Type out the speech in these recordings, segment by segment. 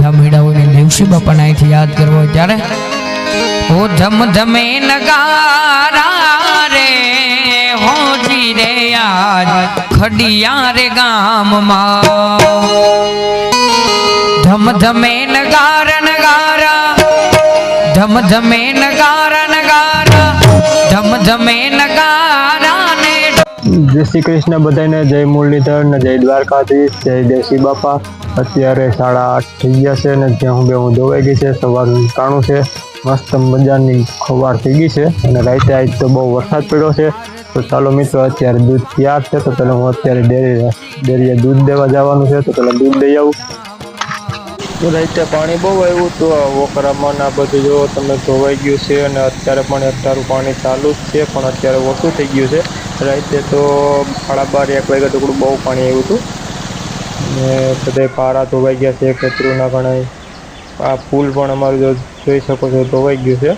બધા મળ્યા હોય દેવસી બાપાને અહીંથી યાદ કરવો ત્યારે, ઓ ધમ ધમે નગારા રે હોજી રે આજ ખડિયા રે ગામમાં. ધમ ધમે નગાર, નગારા ધમ ધમે નગાર, નગારા ધમ ધમે નગારા જય શ્રી કૃષ્ણ બધાને જય મુરલીધર ને જય દ્વારકાધીશ, જય દેશી બાપા. અત્યારે સાડા આઠ થઈ ગયા છે ને જ્યાં હું બે હું ધોવાઈ ગઈ છે સવારનું કાણું છે. મસ્ત મજાની ખવાર થઈ ગઈ છે અને રાતે આજ તો બહુ વરસાદ પડ્યો છે. તો ચાલો મિત્રો, અત્યારે દૂધ તૈયાર છે તો પહેલાં હું અત્યારે ડેરી, ડેરીએ દૂધ દેવા જવાનું છે, તો પહેલાં દૂધ દઈ આવું. રાતે પાણી બહુ આવ્યું તો વોકરામાં ના બધું જો તમે ધોવાઈ ગયું છે અને અત્યારે પણ અત્યારું પાણી ચાલુ જ છે, પણ અત્યારે ઓછું થઈ ગયું છે. રાતે તો સાડા બાર એક વાગ્યા ટુકડું બહુ પાણી આવ્યું હતું. ને બધે પારા ધોવાઈ ગયા છે કચરુંના ઘણા આ પુલ પણ અમારું જો જોઈ શકો છો, ધોવાઈ ગયું છે.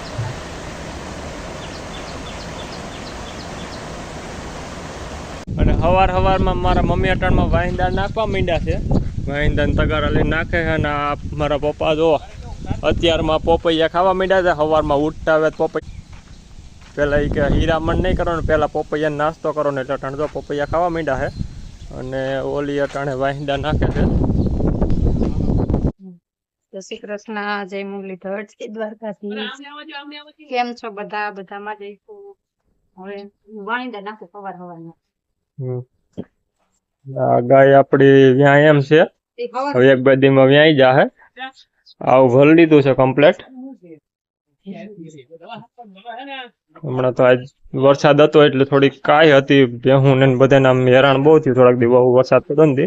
અને હવાર હવારમાં મારા મમ્મી અટાણમાં વાહિંદા નાખવા માંડ્યા છે. વાહિંદા તગારા લઈને નાખે છે અને મારા પપ્પા જો અત્યારમાં પોપૈયા ખાવા માંડ્યા છે, હવારમાં ઉઠતા આવે પોપૈયા પહેલા એ કે હીરામણ નહીં કરો ને પહેલાં પપૈયા નાસ્તો કરો ને એટલે તો પપૈયા ખાવા માંડ્યા છે અને ઓલી અટાણે વાહિંદા નાખે છે. જય શ્રી કૃષ્ણ જય મુરલીધર જય દ્વારકાધીશ. કેમ છો બધા? બધામાં જઈશું હવે વાણીદા નાખું સવાર. આ ગાય આપડી વ્યાય એમ છે હવે એક બદીમાં વ્યાઈ જા હે. આવું ભરી લીધું છે કમ્પ્લેટ હમણાં તો આજ વરસાદ હતો એટલે થોડીક કાય હતી. ભેહું ને બધાને આમ હેરાન બહુ થયું. થોડાક દિવસ વરસાદ પડ્યો ને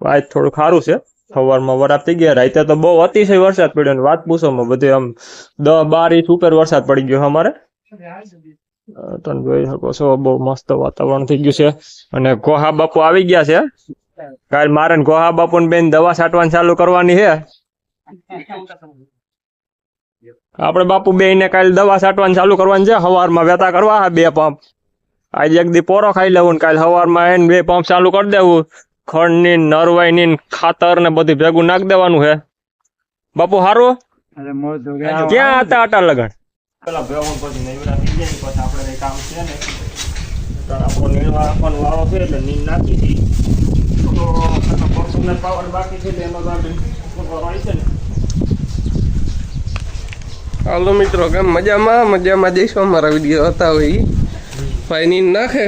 આજ થોડું ખારું છે. સવારમાં વરાપ થઈ ગયા. રાતે તો બહુ અતિશય વરસાદ પડ્યો ને વાત પૂછો બધે આમ દસ બાર ઇંચ ઉપર વરસાદ પડી ગયો અમારે. તમે જોઈ શકો છો, બહુ મસ્ત વાતાવરણ થઈ ગયું છે. અને ગોહા બાપુ આવી ગયા છે. કાલ મારે ગોહા બાપુ ને બેન દવા છાંટવાની ચાલુ કરવાની છે. આપણે બાપુ બે ને કાલે દવા છાંટવાની ચાલુ કરવાની છે. સવારમાં વેતા કરવા છે બે પંપ આજે એક દી પોરો ખાઈ લેવું ને કાલે હવારમાં એને બે પંપ ચાલુ કરી દેવું. ખંડની ની નરવાઈ ની ને ખાતર ને બધું ભેગું નાખી દેવાનું છે. બાપુ સારું ક્યાં હતા આટા લગણ પેલા ભેગું પછી નૈવરા થઈ જાય પછી આપણે કામ છે ને આપણો નીણવા આપવાનો વારો છે એટલે નીણ નાખી હતી પાવર બાકી છે એટલે એનો તો આપણે કરવાનો છે ને હાલો મિત્રો કેમ મજામાં? મજામાં જઈશું. અમારા વીડિયો હતા હોય ઈ. ભાઈ નાખે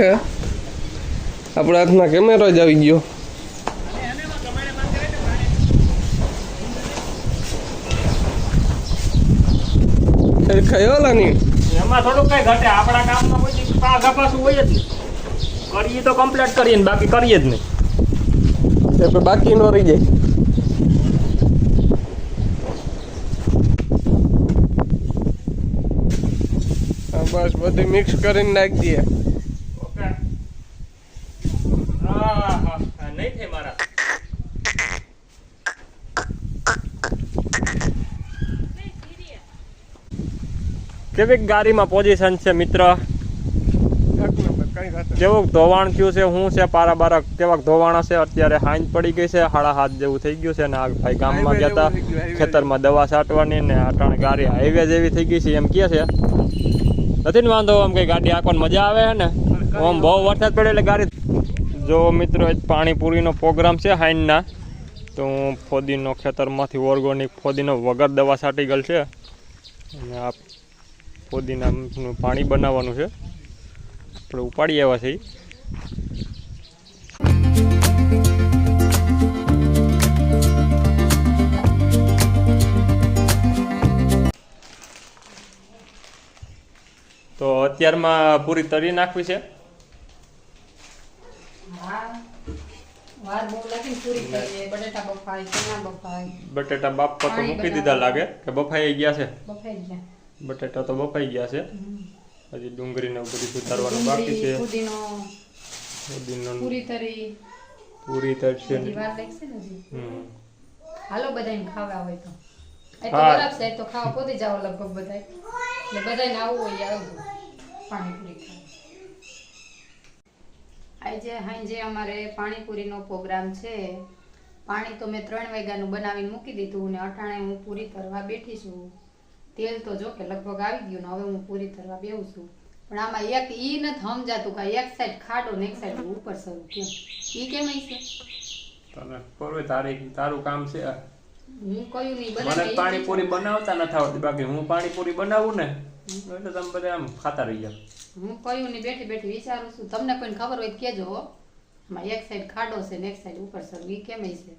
આપણા હાથમાં કેમેરો જ આવી ગયો. કયો લાની એમાં થોડુંક કઈ ઘટે. આપણા કામમાં કોઈ હોય જ કરીએ તો કમ્પ્લીટ કરીએ ને બાકી કરીએ જ નહીં. બાકી નો રહી જાય. બસ બધું મિક્સ કરીને નાખી દઈએ. હા હા. હા કેવી ગાડીમાં પોઝિશન છે મિત્ર? કેવું ધોવાણ થયું છે શું છે પારા બારા કેવાક ધોવાણ છે અત્યારે હાંજ પડી ગઈ છે હાડા હાથ જેવું થઈ ગયું છે ને આ ભાઈ ગામમાં ગયા હતા ખેતરમાં દવા છાંટવાની ને અટાણે ગાડી હાઈવે જેવી થઈ ગઈ છે એમ કે છે. નથી ને વાંધો, આમ કઈ ગાડી આંકવાની મજા આવે ને? આમ બહુ વરસાદ પડે એટલે ગાડી જો મિત્રો પાણીપુરીનો પ્રોગ્રામ છે હાઈનના. તો હું ફોદીનો ખેતરમાંથી ઓર્ગોનિક ફોદીનો વગર દવા છાંટી ગયેલ છે. અને આ ફોદીનાનું પાણી બનાવવાનું છે. આપણે ઉપાડી આવ્યા છીએ. અત્યારમાં પૂરી તળી નાખવી છે? બટેટા પર તો મૂકી દીધા લાગે કે બફાઈ ગયા છે? બટેટા તો બફાઈ ગયા છે. હજી ડુંગળીને બધું સુધારવાનું બાકી છે. પૂરી તરી. પૂરી તરશે હમ. હાલો બધાને ખાવા હોય તો. એ તો. બરાબર છે તો ખાવા પોતે જાવ લગભગ બધાય. એટલે બધાને આવું હોય એ આવજો પાણીપુરી ખાવા આજે સાંજે અમારે પાણીપુરીનો પ્રોગ્રામ છે. પાણી તો મેં ત્રણ વાગ્યાનું બનાવીને મૂકી દીધું ને અટાણે હું પૂરી તરવા બેઠી છું. તેલ તો જો કે લગભગ આવી ગયું ને હવે હું પૂરી તરવા બેહું છું. પણ આમાં એક ઈ નથી સમજાતું કે એક સાઈડ ખાડો ને એક સાઈડ ઉપર શરૂ કેમ? ઈ કેમ છે? તને પરવે તારી તારું કામ છે હું કયું નહીં મને પાણીપુરી બનાવતા નથી આવડતી. બાકી હું પાણીપુરી બનાવું ને એટલે તમે બધા આમ ખાતા રહી જાવ હું કયું નહીં બેઠી બેઠી વિચારું છું. તમને કોઈને ખબર હોય તો કહેજો હો. આમાં એક સાઈડ ખાડો છે ને એક સાઈડ ઉપર સર ઈ કેમ છે.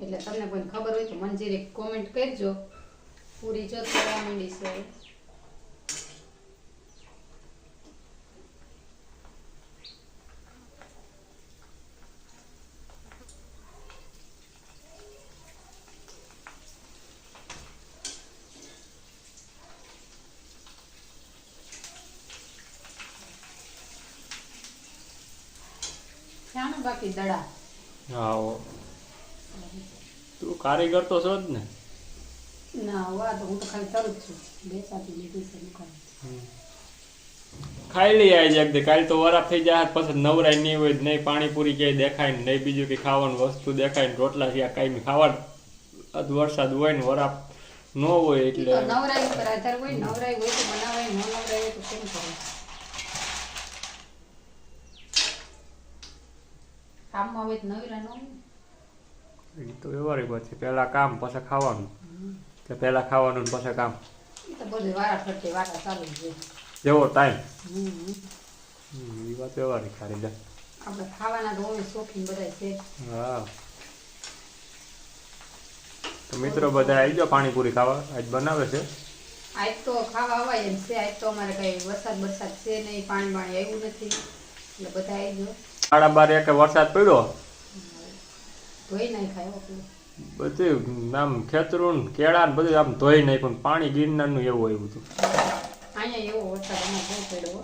એટલે તમને કોઈને ખબર હોય તો મંજીરે કોમેન્ટ કરજો. પૂરી જો થવા માંડી છે. શાનું બાકી દડા. હા તું કારીગર તો છો જ ને. ના વા તો હું તો ખાલી તરું જ છું. બે સાથી લીધી છે દુકાન. ખાઈ લઈ આવી જાય કાલ તો વરાપ થઈ જાય પછી નવરાય નહીં હોય નહીં પાણીપુરી ક્યાંય દેખાય ને નહીં બીજું કે ખાવાનું વસ્તુ દેખાય ને રોટલા થયા કાંઈ ખાવા વરસાદ હોય ને વરાપ ન હોય એટલે નવરાય પર આધાર હોય નવરાય હોય તો બનાવાય ન નવરાય હોય તો કેમ કરે? કામમાં હોય તો નવરા ન એ તો વ્યવહારિક વાત છે. પહેલા કામ પછી ખાવાનું. કે પહેલા ખાવાનું પછી કામ. એ તો બધું વારા ફરતે વારા ચાલુ છે. જેવો ટાઈમ હમ. એ વાત વ્યવહારિક સારી જાય આપણે ખાવાના તો હવે શોખીન બધા છે. હા. તો મિત્રો બધા આવી જાઓ પાણીપુરી ખાવા. આજ બનાવે છે. આજ તો ખાવા અવાય એમ છે. આજ તો અમારે કઈ વરસાદ વરસાદ છે નહીં પાણી પાણી આવ્યું નથી. એટલે બધા આવી ગયો સાડા બાર એક વરસાદ પડ્યો? બધું આમ ખેતરું ને કેળા ને બધું આમ ધોઈ નાખ્યું પણ પાણી ગિરનારનું એવું આવ્યું હતું. અહીંયા એવો વરસાદ બહુ પડ્યો હો.